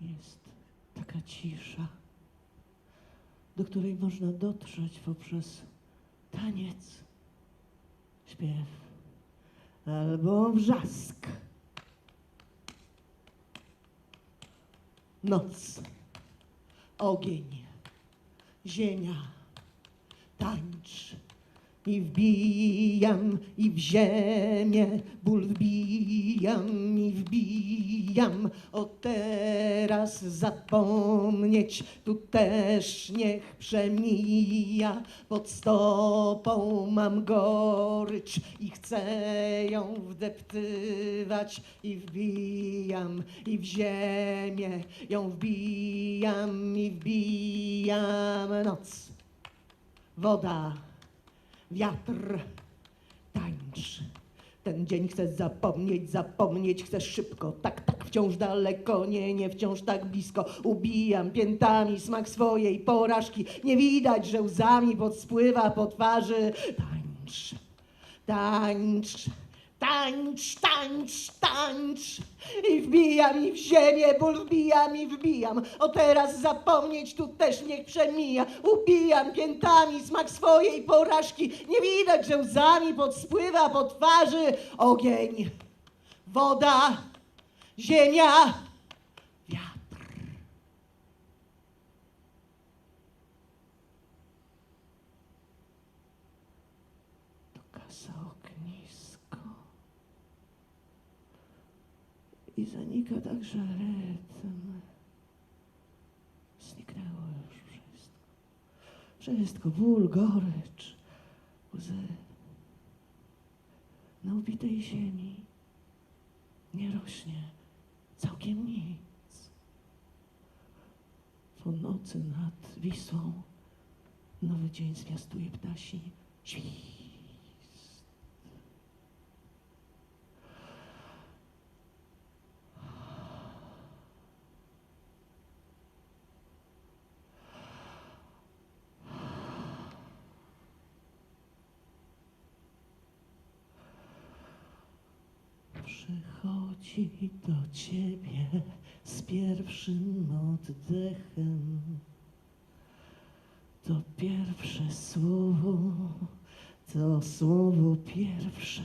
Jest taka cisza, do której można dotrzeć poprzez taniec, śpiew albo wrzask. Noc, ogień, ziemia, tańcz. I wbijam, i w ziemię ból wbijam, i wbijam. O teraz zapomnieć, tu też niech przemija. Pod stopą mam gorycz i chcę ją wdeptywać. I wbijam, i w ziemię ją wbijam, i wbijam. Noc, woda wiatr, tańcz. Ten dzień chcę zapomnieć, zapomnieć chcę szybko, tak, tak, wciąż daleko, nie, nie, wciąż tak blisko. Ubijam piętami smak swojej porażki, nie widać, że łzami podspływa po twarzy. Tańcz, tańcz, tańcz, tańcz, tańcz. I wbijam i w ziemię, ból wbijam i wbijam. O teraz zapomnieć tu też niech przemija. Ubijam piętami smak swojej porażki. Nie widać, że łzami podspływa po twarzy ogień, woda, ziemia, wiatr. To kasa. I zanika także rytm. Zniknęło już wszystko. Wszystko, ból, gorycz, łzy. Na ubitej ziemi nie rośnie całkiem nic. Po nocy nad Wisłą nowy dzień zwiastuje ptasi świst. Przychodzi do ciebie z pierwszym oddechem. To pierwsze słowo, to słowo pierwsze.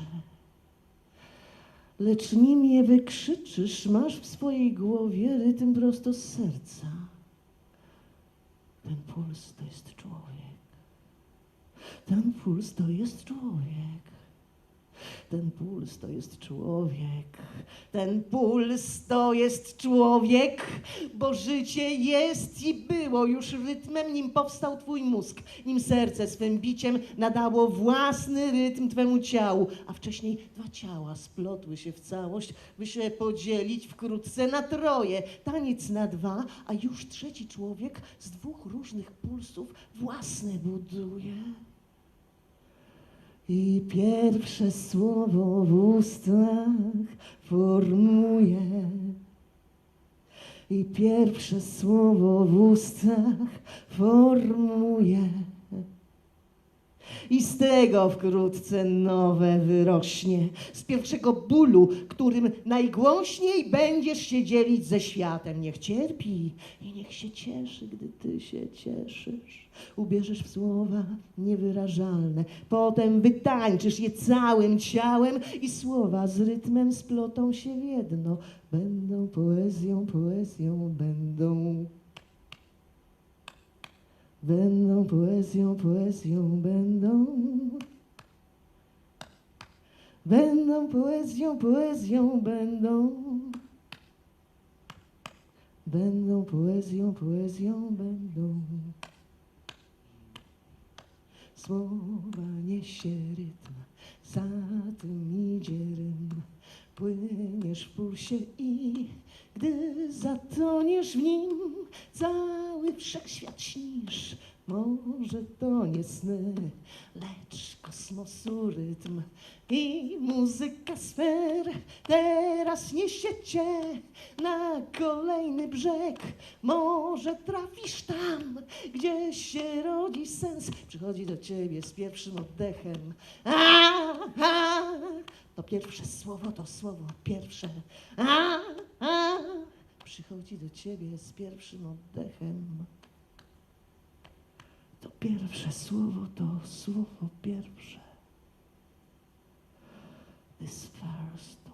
Lecz nim je wykrzyczysz, masz w swojej głowie rytm prosto z serca. Ten puls to jest człowiek. Ten puls to jest człowiek. Ten puls to jest człowiek. Ten puls to jest człowiek, bo życie jest i było już rytmem, nim powstał twój mózg, nim serce swym biciem nadało własny rytm twemu ciału, a wcześniej dwa ciała splotły się w całość, by się podzielić wkrótce na troje. Taniec na dwa, a już trzeci człowiek z dwóch różnych pulsów własny buduje. I pierwsze słowo w ustach formuje. I pierwsze słowo w ustach formuje. I z tego wkrótce nowe wyrośnie. Z pierwszego bólu, którym najgłośniej będziesz się dzielić ze światem. Niech cierpi i niech się cieszy, gdy ty się cieszysz. Ubierzesz w słowa niewyrażalne. Potem wytańczysz je całym ciałem i słowa z rytmem splotą się w jedno. Będą poezją, poezją, będą. Będą poezją, poezją, będą. Będą poezją, poezją, będą. Będą poezją, poezją, będą. Słowa niesie rytm, za tym idzie rym. Płyniesz w pulsie i gdy zatoniesz w nim, cały wszechświat śnisz. Może to nie sny, lecz kosmosu rytm i muzyka sfer teraz niesie cię na kolejny brzeg. Może trafisz tam, gdzie się rodzi sens. Przychodzi do ciebie z pierwszym oddechem. A, a, to pierwsze słowo, to słowo pierwsze. A, a, przychodzi do ciebie z pierwszym oddechem, pierwsze słowo to słowo pierwsze. This first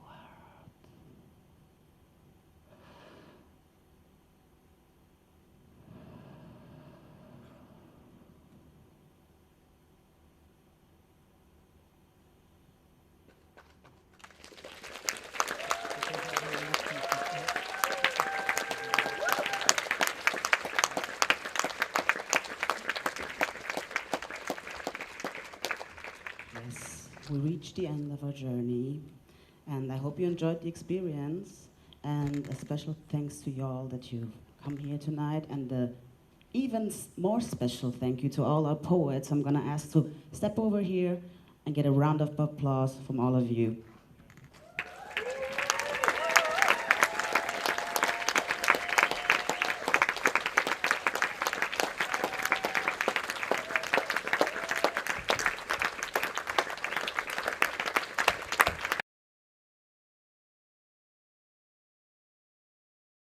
we reached the end of our journey, and I hope you enjoyed the experience. And a special thanks to y'all that you've come here tonight, and even more special thank you to all our poets. I'm gonna ask to step over here and get a round of applause from all of you.